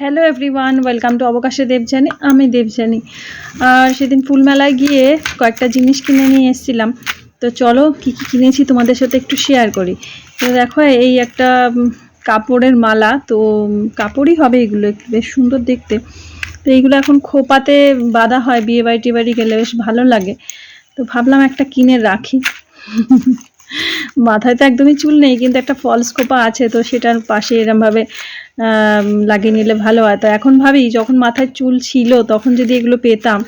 Hello everyone welcome to অবকাশে দেবজানি আমি দেবজানি আর সেদিন ফুলমেলায় গিয়ে কয়েকটা জিনিস কিনে নিয়ে এসেছিলাম। তো চলো, কী কী কিনেছি তোমাদের সাথে একটু শেয়ার করি। তো দেখো, এই একটা কাপড়ের মালা। তো কাপড়ই হবে এগুলো একটু, বেশ সুন্দর দেখতে। তো এইগুলো এখন খোপাতে বাঁধা হয়, বিয়ে বাড়ি বাড়ি গেলে বেশ ভালো লাগে। তো ভাবলাম একটা কিনে রাখি। মাথায় তো একদমই চুল নেই, কিন্তু একটা ফলস খোপা আছে, তো সেটার পাশে এরমভাবে লাগিয়ে নিলে ভালো হয়। তো এখন ভাবি, যখন মাথায় চুল ছিল, তখন যদি এগুলো পেতাম,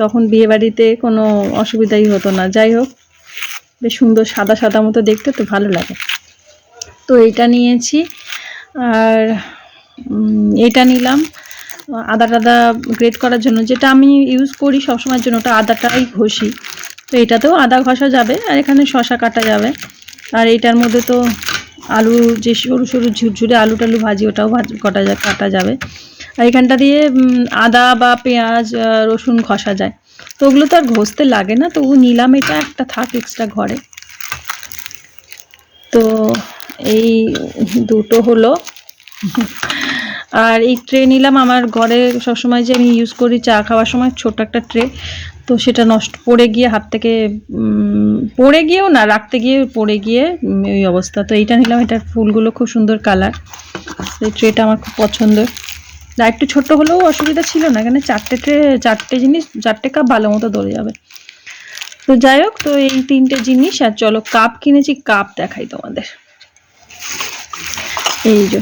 তখন বিয়ে বাড়িতে কোনো অসুবিধাই হতো না। যাই হোক, বেশ সুন্দর সাদা সাদা মতো দেখতে, তো ভালো লাগে। তো এইটা নিয়েছি, আর এটা নিলাম, আদা টাদা গ্রেট করার জন্য। যেটা আমি ইউজ করি সবসময়ের জন্য, ওটা আদাটাই ঘষি। তো এটাতেও আদা ঘষা যাবে, আর এখানে শশা কাটা যাবে। আর এটার মধ্যে তো আলু যে সরু সরু ঝুরঝুরে আলু টালু ভাজি, ওটাও ভাজ- কটা যা, কাটা যাবে। আর এখানটা দিয়ে আদা বা পেঁয়াজ রসুন ঘষা যায়। তো ওগুলো তো আর ঘষতে লাগে না, তবু নিলাম এটা একটা থাক এক্সট্রা ঘরে। তো এই দুটো হলো। আর এই ট্রে নিলাম, আমার ঘরে সবসময় যে আমি ইউজ করি চা খাওয়ার সময়, ছোট একটা ট্রে তো সেটা নষ্ট, পড়ে গিয়ে হাত থেকে পড়ে গিয়েও না, রাখতে গিয়ে পড়ে গিয়ে ওই অবস্থা। তো এইটা নিলাম এটার ফুলগুলো খুব সুন্দর কালার এই ট্রেটা আমার খুব পছন্দ আর একটু ছোট হলেও অসুবিধা ছিল না, এখানে চারটে ট্রে চারটে জিনিস, চারটে কাপ ভালো মতো ধরে যাবে। তো যাই হোক, তো এই তিনটে জিনিস, আর চলো কাপ কিনেছি কাপ দেখাই তোমাদের। এই যে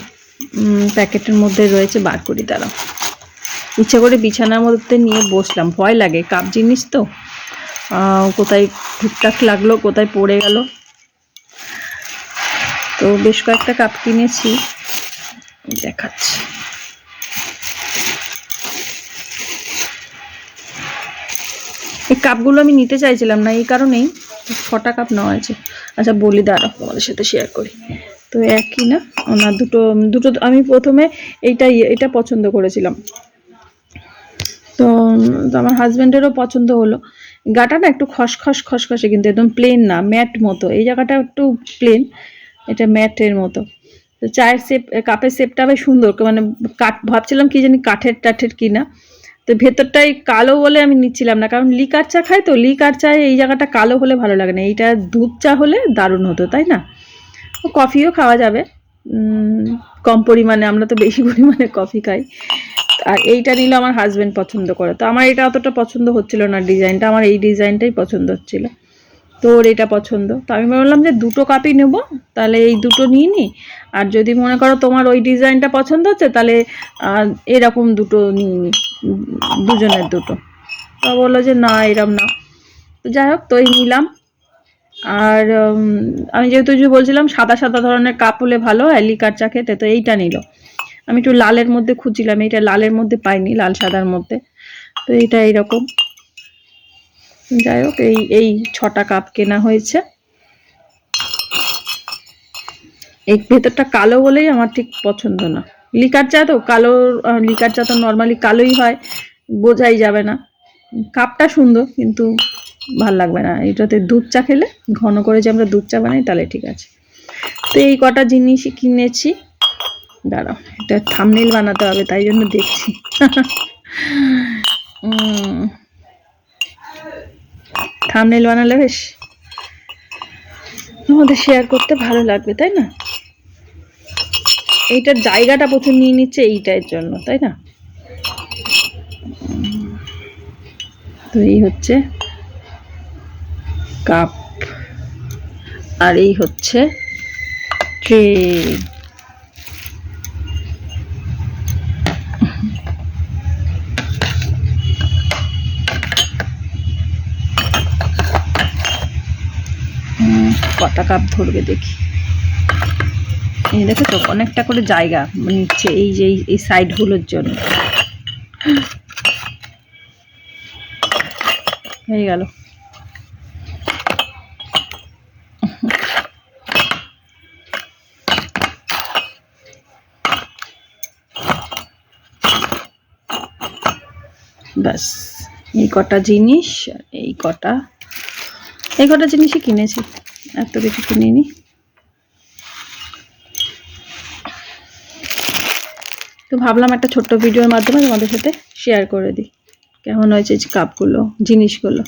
প্যাকেটের মধ্যে রয়েছে, বার করি, দাঁড়াও। ইচ্ছা করে বিছানার মধ্যে নিয়ে বসলাম। ভয় লাগে, কাপ জিনিস তো। কোথায় ঠিকঠাক লাগল, কোথায় পড়ে গেল। তো বেশ কয়েকটা কাপ কিনেছি। দেখাচ্ছি। এই কাপগুলো আমি নিতে চাইছিলাম না, এই কারণেই ছটা কাপ নেওয়া আছে আচ্ছা বলি, দাঁড়াও, তোমাদের সাথে শেয়ার করি। তো একই না? না, দুটো দুটো, আমি প্রথমে এইটা, এটা পছন্দ করেছিলাম। তো আমার হাজব্যান্ডেরও পছন্দ হলো। গাটা না একটু খসখস খসখসে কিন্তু একদম প্লেন না ম্যাট মতো। এই জায়গাটা একটু প্লেন এটা ম্যাটের মতো। তো চায়ের সেপ কাপের সেপটা বেশ সুন্দর মানে কাঠ, ভাবছিলাম কি জানি কাঠের টাঠের কিনা তো ভেতরটাই কালো বলে আমি নিচ্ছিলাম না, কারণ লিকার চা খাই তো, লিকার চায়ে এই জায়গাটা কালো হলে ভালো লাগে না। এইটা দুধ চা হলে দারুণ হতো, তাই না? কফিও খাওয়া যাবে। কম পরিমাণে, আমরা তো বেশি পরিমাণে কফি খাই। আর এইটা নিলে আমার হাজবেন্ড পছন্দ করে। তো আমার এটা অতটা পছন্দ হচ্ছিল না ডিজাইনটা, আমার এই ডিজাইনটাই পছন্দ হচ্ছিল। তো ওর এটা পছন্দ? তো আমি বললাম যে দুটো কাপই নেব, তাহলে এই দুটো নিয়ে নি। আর যদি মনে করো তোমার ওই ডিজাইনটা পছন্দ হচ্ছে, তাহলে এরকম দুটো নিয়ে নি, দুজনের দুটো। তো বলল যে না, এরম না। তো যাই হোক, তো এই নিলাম। আর আমি যেহেতু যে বলছিলাম, সাদা সাদা ধরনের কাপ হলে ভালো হয় লিকার চা খেতে, তো এইটা নিল। আমি একটু লালের মধ্যে খুঁজছিলাম এইটা লালের মধ্যে পাইনি, লাল সাদার মধ্যে। তো এইটা এইরকম। যাই হোক, এই এই ছটা কাপ কেনা হয়েছে। এই ভেতরটা কালো বলেই আমার ঠিক পছন্দ না। লিকার চা তো কালো লিকার চা তো নর্মালি কালোই হয়, বোঝাই যাবে না। কাপটা সুন্দর, কিন্তু ভালো লাগবে না। এটাতে দুধ চা খেলে, ঘন করে যে আমরা দুধ চা বানাই, তাহলে ঠিক আছে। তো এই কটা জিনিস কিনেছি। দাঁড়াও এটা থামনেল বানাতে হবে, তাই জন্য দেখছি। থামনেল বানালে বেশ আমাদের শেয়ার করতে ভালো লাগবে, তাই না? এইটার জায়গাটা প্রথম নিয়ে নিচ্ছে এইটার জন্য, তাই না? তো এই হচ্ছে কাপ আর এই হচ্ছে ট্রে কটা কাপ ধরবে দেখি। এই দেখো তো, অনেকটা করে জায়গা নিচ্ছে এই যে এই- সাইডগুলোর জন্য। হয়ে গেল। ব্যাস, এই কটা জিনিস এই কটা এই কটা জিনিসই কিনেছি। এত কিছু কিনিনি তো ভাবলাম একটা ছোট্ট ভিডিওর মাধ্যমে তোমাদের সাথে শেয়ার করে দিই। কেমন হয়েছে কাপগুলো জিনিসগুলো?